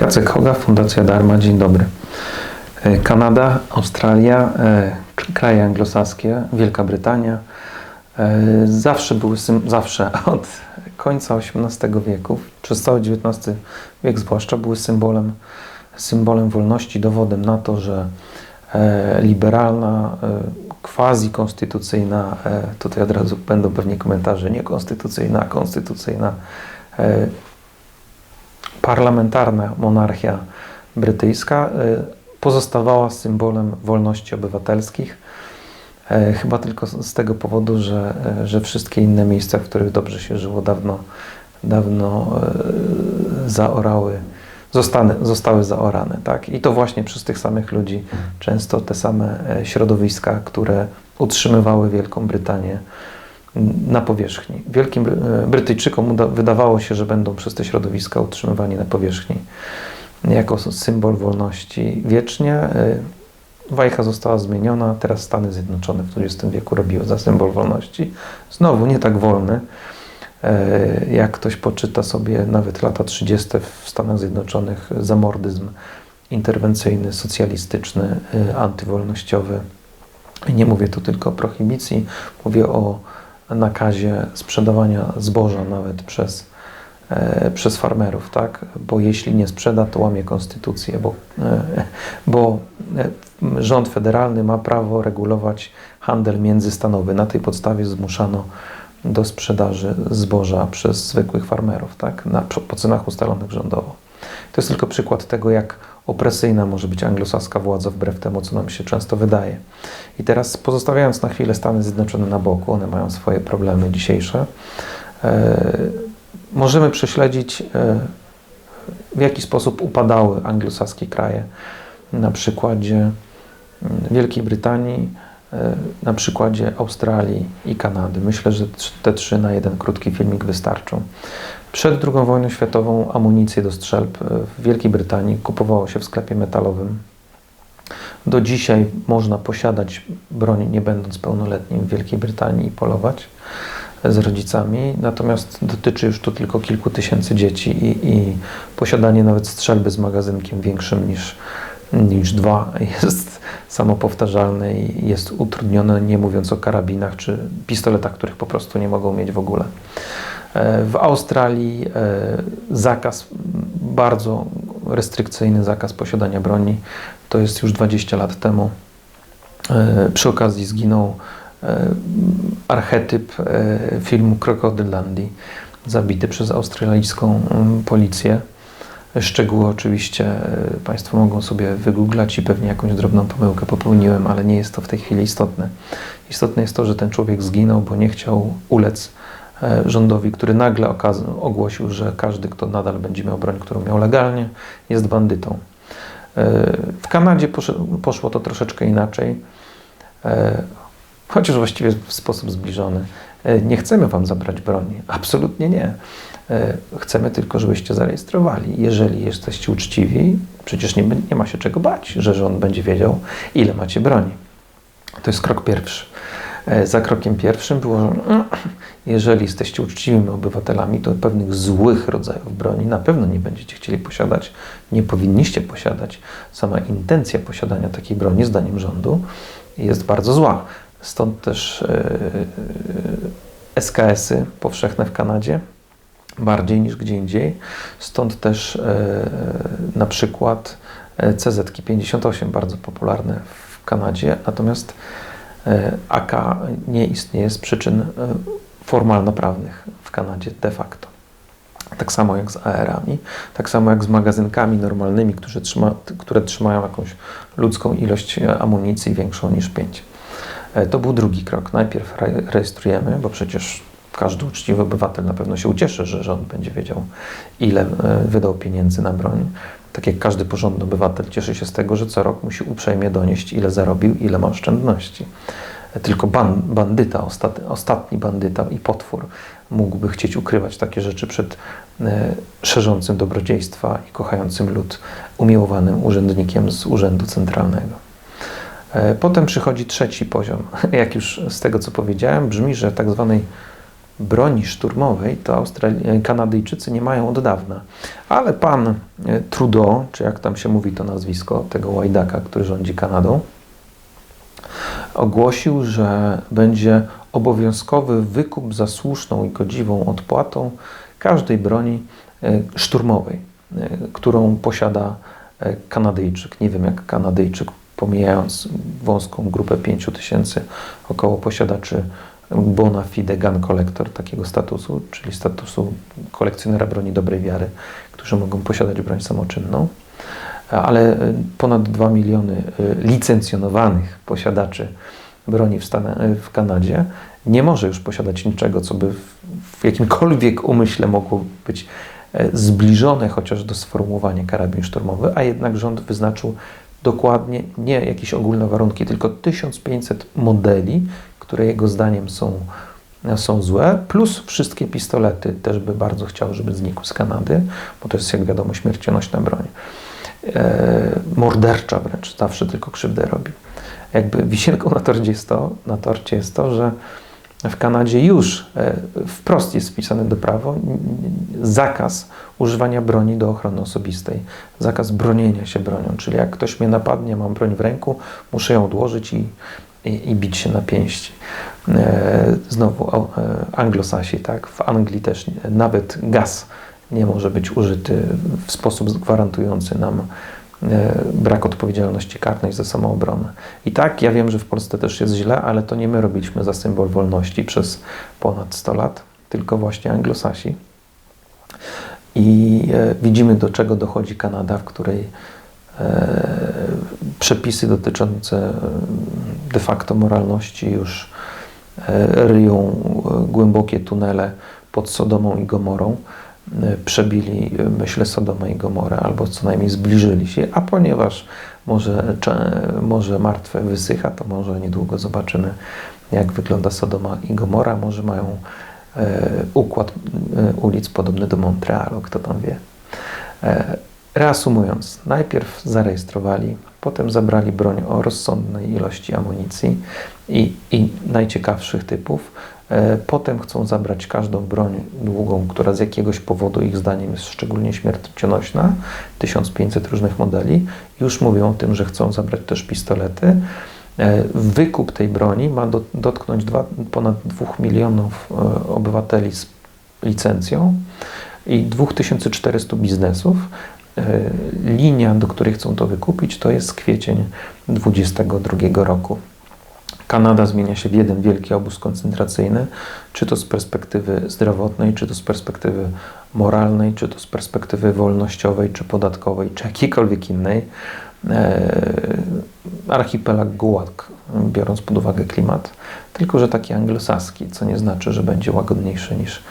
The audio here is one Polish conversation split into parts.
Jacek Hoga, Fundacja Dharma. Dzień dobry. E, Kanada, Australia, e, kraje anglosaskie, Wielka Brytania e, zawsze były, zawsze od końca XVIII wieku, przez cały XIX wiek zwłaszcza, były symbolem, symbolem wolności, dowodem na to, że liberalna, quasi-konstytucyjna, tutaj od razu będą pewnie komentarze, nie konstytucyjna, konstytucyjna, parlamentarna monarchia brytyjska e, pozostawała symbolem wolności obywatelskich. E, Chyba tylko z tego powodu, że, e, że wszystkie inne miejsca, w których dobrze się żyło, dawno, dawno zaorały, zostany, zostały zaorane. Tak? I to właśnie przez tych samych ludzi, często te same środowiska, które utrzymywały Wielką Brytanię na powierzchni. Wielkim e, Brytyjczykom wydawało się, że będą przez te środowiska utrzymywani na powierzchni jako symbol wolności wiecznie. E, Wajcha została zmieniona, teraz Stany Zjednoczone w XX wieku robiły za symbol wolności. Znowu nie tak wolny. E, Jak ktoś poczyta sobie nawet lata 30. w Stanach Zjednoczonych, zamordyzm interwencyjny, socjalistyczny, antywolnościowy. Nie mówię tu tylko o prohibicji, mówię o nakazie sprzedawania zboża nawet przez, e, przez farmerów, tak? Bo jeśli nie sprzeda, to łamie konstytucję, bo, e, bo e, rząd federalny ma prawo regulować handel międzystanowy. Na tej podstawie zmuszano do sprzedaży zboża przez zwykłych farmerów, tak? Na, po cenach ustalonych rządowo. To jest tylko przykład tego, jak opresyjna może być anglosaska władza wbrew temu, co nam się często wydaje. I teraz pozostawiając na chwilę Stany Zjednoczone na boku, one mają swoje problemy dzisiejsze, e, możemy prześledzić, e, w jaki sposób upadały anglosaskie kraje na przykładzie mm, Wielkiej Brytanii, e, na przykładzie Australii i Kanady. Myślę, że te trzy na jeden krótki filmik wystarczą. Przed II wojną światową amunicję do strzelb e, w Wielkiej Brytanii kupowało się w sklepie metalowym. Do dzisiaj można posiadać broń nie będąc pełnoletnim w Wielkiej Brytanii i polować z rodzicami, natomiast dotyczy już to tylko kilku tysięcy dzieci i, i posiadanie nawet strzelby z magazynkiem większym niż, niż dwa jest samopowtarzalne i jest utrudnione, nie mówiąc o karabinach czy pistoletach, których po prostu nie mogą mieć w ogóle. E, W Australii e, zakaz, bardzo restrykcyjny zakaz posiadania broni, to jest już 20 lat temu. E, Przy okazji zginął archetyp filmu Krokodylandii, zabity przez australijską mm, policję. Szczegóły oczywiście Państwo mogą sobie wygooglać i pewnie jakąś drobną pomyłkę popełniłem, ale nie jest to w tej chwili istotne. Istotne jest to, że ten człowiek zginął, bo nie chciał ulec rządowi, który nagle ogłosił, że każdy, kto nadal będzie miał broń, którą miał legalnie, jest bandytą. E, W Kanadzie posz- poszło to troszeczkę inaczej, e, chociaż właściwie w sposób zbliżony. E, Nie chcemy Wam zabrać broni, absolutnie nie. E, Chcemy tylko, żebyście zarejestrowali. Jeżeli jesteście uczciwi, przecież nie, nie ma się czego bać, że rząd będzie wiedział, ile macie broni. To jest krok pierwszy. E, Za krokiem pierwszym było, jeżeli jesteście uczciwymi obywatelami, to pewnych złych rodzajów broni na pewno nie będziecie chcieli posiadać, nie powinniście posiadać. Sama intencja posiadania takiej broni, zdaniem rządu, jest bardzo zła. Stąd też e, SKS-y powszechne w Kanadzie, bardziej niż gdzie indziej. Stąd też e, na przykład e, CZ-58, bardzo popularne w Kanadzie, natomiast e, AK nie istnieje z przyczyn e, formalno-prawnych w Kanadzie de facto. Tak samo jak z AR-ami, tak samo jak z magazynkami normalnymi, które, trzyma, które trzymają jakąś ludzką ilość e, amunicji większą niż 5. To był drugi krok. Najpierw re- rejestrujemy, bo przecież każdy uczciwy obywatel na pewno się ucieszy, że rząd będzie wiedział, ile e, wydał pieniędzy na broń. Tak jak każdy porządny obywatel cieszy się z tego, że co rok musi uprzejmie donieść, ile zarobił, ile ma oszczędności. Tylko ban, bandyta, ostat, ostatni bandyta i potwór mógłby chcieć ukrywać takie rzeczy przed e, szerzącym dobrodziejstwa i kochającym lud, umiłowanym urzędnikiem z Urzędu Centralnego. E, Potem przychodzi trzeci poziom. Jak już z tego, co powiedziałem, brzmi, że tak zwanej broni szturmowej to Australi- Kanadyjczycy nie mają od dawna. Ale pan e, Trudeau, czy jak tam się mówi to nazwisko, tego łajdaka, który rządzi Kanadą, ogłosił, że będzie obowiązkowy wykup za słuszną i godziwą odpłatą każdej broni e, szturmowej, e, którą posiada Kanadyjczyk. Nie wiem jak Kanadyjczyk, pomijając wąską grupę 5 tysięcy około posiadaczy bona fide gun collector takiego statusu, czyli statusu kolekcjonera broni dobrej wiary, którzy mogą posiadać broń samoczynną, ale ponad 2 miliony y, licencjonowanych posiadaczy broni w, Stan- w Kanadzie nie może już posiadać niczego, co by w jakimkolwiek umyśle mogło być e, zbliżone chociaż do sformułowania karabin szturmowy, a jednak rząd wyznaczył dokładnie nie jakieś ogólne warunki, tylko 1500 modeli, które jego zdaniem są, są złe, plus wszystkie pistolety. Też by bardzo chciał, żeby znikł z Kanady, bo to jest, jak wiadomo, śmiercionośna broń. E, mordercza wręcz, zawsze tylko krzywdę robi. Jakby wisienką na torcie jest to, na torcie jest to że w Kanadzie już e, wprost jest wpisany do prawa zakaz używania broni do ochrony osobistej, zakaz bronienia się bronią, czyli jak ktoś mnie napadnie, mam broń w ręku, muszę ją odłożyć i, i, i bić się na pięści. E, znowu anglosasi, tak? W Anglii też nawet gaz nie może być użyty w sposób gwarantujący nam E, brak odpowiedzialności karnej za samoobronę. I tak, ja wiem, że w Polsce też jest źle, ale to nie my robiliśmy za symbol wolności przez ponad 100 lat, tylko właśnie anglosasi. I e, widzimy, do czego dochodzi Kanada, w której e, przepisy dotyczące de facto moralności już ryją głębokie tunele pod Sodomą i Gomorą. E, przebili, e, myślę, Sodomę i Gomorę, albo co najmniej zbliżyli się, a ponieważ może, może martwe wysycha, to może niedługo zobaczymy, jak wygląda Sodoma i Gomora. Może mają e, układ ulic podobny do Montrealu, kto tam wie. Reasumując, najpierw zarejestrowali, potem zabrali broń o rozsądnej ilości amunicji i, i najciekawszych typów, E, potem chcą zabrać każdą broń długą, która z jakiegoś powodu ich zdaniem jest szczególnie śmiercionośna, 1500 różnych modeli. Już mówią o tym, że chcą zabrać też pistolety. E, wykup tej broni ma do, dotknąć dwa, ponad 2 milionów e, obywateli z licencją i 2400 biznesów. Linia, do której chcą to wykupić, to jest kwiecień 2022 roku. Kanada zmienia się w jeden wielki obóz koncentracyjny, czy to z perspektywy zdrowotnej, czy to z perspektywy moralnej, czy to z perspektywy wolnościowej, czy podatkowej, czy jakiejkolwiek innej. E, archipelag Gułak, biorąc pod uwagę klimat, tylko że taki anglosaski, co nie znaczy, że będzie łagodniejszy niż,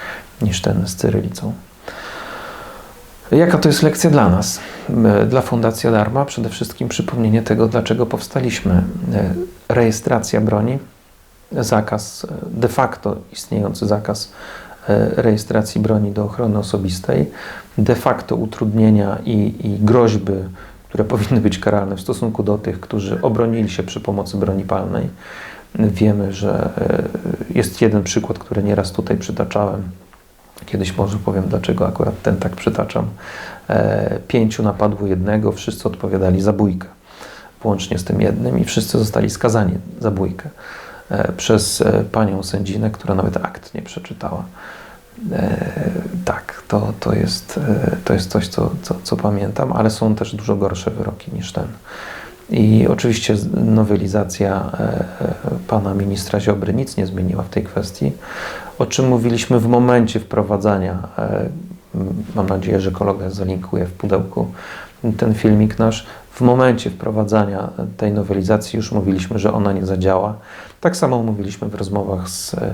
niż ten z cyrylicą. Jaka to jest lekcja dla nas? E, dla Fundacji Alarma przede wszystkim przypomnienie tego, dlaczego powstaliśmy. E, rejestracja broni, zakaz, e, de facto istniejący zakaz rejestracji broni do ochrony osobistej, de facto utrudnienia i, i groźby, które powinny być karalne w stosunku do tych, którzy obronili się przy pomocy broni palnej. Wiemy, że jest jeden przykład, który nieraz tutaj przytaczałem Kiedyś może powiem, dlaczego akurat ten tak przytaczam. E, pięciu napadło jednego, wszyscy odpowiadali zabójkę, włącznie z tym jednym, i wszyscy zostali skazani zabójkę e, przez e, panią sędzinę, która nawet akt nie przeczytała. Tak, to, to, jest, to jest coś, co, co, co pamiętam, ale są też dużo gorsze wyroki niż ten. I oczywiście nowelizacja pana ministra Ziobry nic nie zmieniła w tej kwestii o czym mówiliśmy w momencie wprowadzania. E, mam nadzieję, że kolega zalinkuje w pudełku ten filmik nasz. W momencie wprowadzania tej nowelizacji już mówiliśmy, że ona nie zadziała. Tak samo mówiliśmy w rozmowach z e,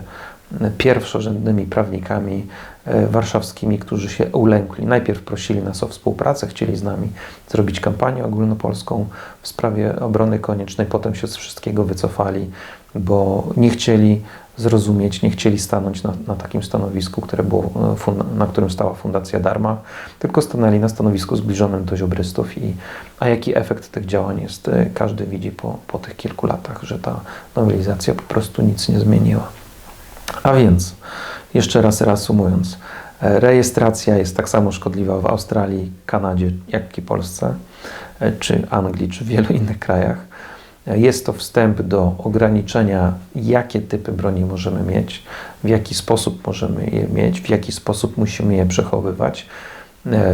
pierwszorzędnymi prawnikami e, warszawskimi, którzy się ulękli. Najpierw prosili nas o współpracę, chcieli z nami zrobić kampanię ogólnopolską w sprawie obrony koniecznej, potem się z wszystkiego wycofali, bo nie chcieli zrozumieć, nie chcieli stanąć na, na takim stanowisku, które było, e, na którym stała Fundacja Darma, tylko stanęli na stanowisku zbliżonym do ziobrystów. I, a jaki efekt tych działań jest, e, każdy widzi po, po tych kilku latach, że ta nowelizacja po prostu nic nie zmieniła. A więc, Jeszcze raz reasumując, e, rejestracja jest tak samo szkodliwa w Australii, Kanadzie, jak i Polsce, e, czy Anglii, czy w wielu innych krajach. E, Jest to wstęp do ograniczenia, jakie typy broni możemy mieć, w jaki sposób możemy je mieć, w jaki sposób musimy je przechowywać.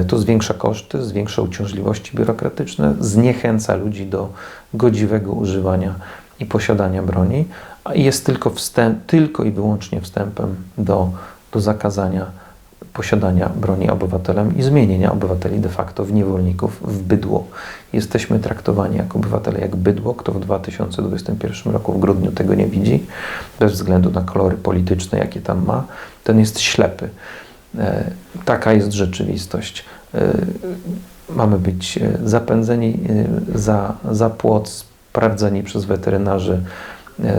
To zwiększa koszty, zwiększa uciążliwości biurokratyczne, zniechęca ludzi do godziwego używania i posiadania broni, jest tylko, wstęp, tylko i wyłącznie wstępem do, do zakazania posiadania broni obywatelem i zmienienia obywateli de facto w niewolników, w bydło. Jesteśmy traktowani jako obywatele jak bydło. Kto w 2021 roku w grudniu tego nie widzi, bez względu na kolory polityczne, jakie tam ma, ten jest ślepy. E, Taka jest rzeczywistość. E, Mamy być e, zapędzeni za, za płot, sprawdzeni przez weterynarzy,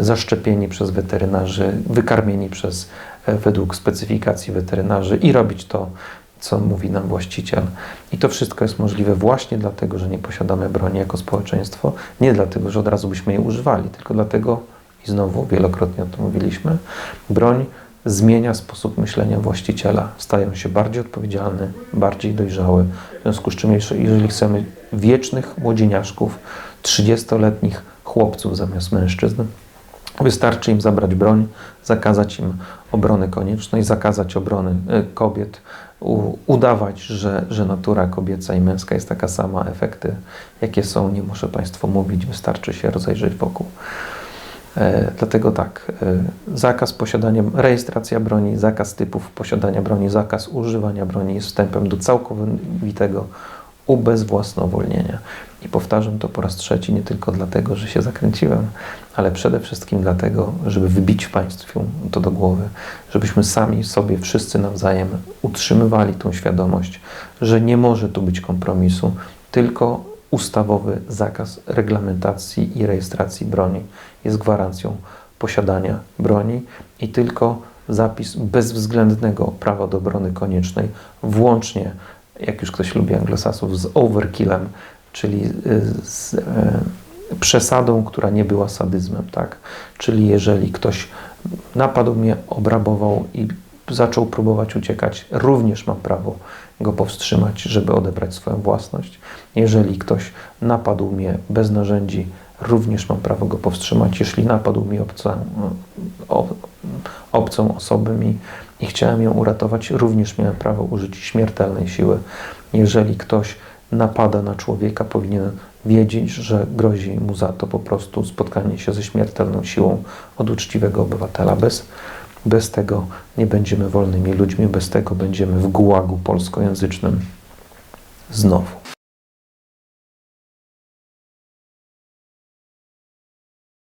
zaszczepieni przez weterynarzy, wykarmieni przez, e, według specyfikacji weterynarzy i robić to, co mówi nam właściciel. I to wszystko jest możliwe właśnie dlatego, że nie posiadamy broni jako społeczeństwo, nie dlatego, że od razu byśmy jej używali, tylko dlatego, i znowu wielokrotnie o tym mówiliśmy, broń zmienia sposób myślenia właściciela. Stają się bardziej odpowiedzialny, bardziej dojrzały. W związku z czym, jeżeli chcemy wiecznych młodzieniaszków, 30-letnich chłopców zamiast mężczyzn, wystarczy im zabrać broń, zakazać im obrony koniecznej, zakazać obrony e, kobiet, udawać, że, że natura kobieca i męska jest taka sama, efekty jakie są, nie muszę Państwu mówić, wystarczy się rozejrzeć wokół. E, dlatego tak, e, zakaz posiadania, rejestracja broni, zakaz typów posiadania broni, zakaz używania broni jest wstępem do całkowitego ubezwłasnowolnienia. I powtarzam to po raz trzeci, nie tylko dlatego, że się zakręciłem, ale przede wszystkim dlatego, żeby wybić Państwu to do głowy, żebyśmy sami sobie wszyscy nawzajem utrzymywali tą świadomość, że nie może tu być kompromisu, tylko ustawowy zakaz reglamentacji i rejestracji broni. Jest gwarancją posiadania broni i tylko zapis bezwzględnego prawa do obrony koniecznej, włącznie, jak już ktoś lubi anglosasów, z overkillem, czyli y, z e, przesadą, która nie była sadyzmem, tak? Czyli jeżeli ktoś napadł mnie, obrabował i zaczął próbować uciekać, również mam prawo go powstrzymać, żeby odebrać swoją własność. Jeżeli ktoś napadł mnie bez narzędzi, również mam prawo go powstrzymać. Jeśli napadł mi obcą, obcą osobę i chciałem ją uratować, również miałem prawo użyć śmiertelnej siły. Jeżeli ktoś napada na człowieka, powinien wiedzieć, że grozi mu za to po prostu spotkanie się ze śmiertelną siłą od uczciwego obywatela. Bez, bez tego nie będziemy wolnymi ludźmi, bez tego będziemy w gułagu polskojęzycznym znowu.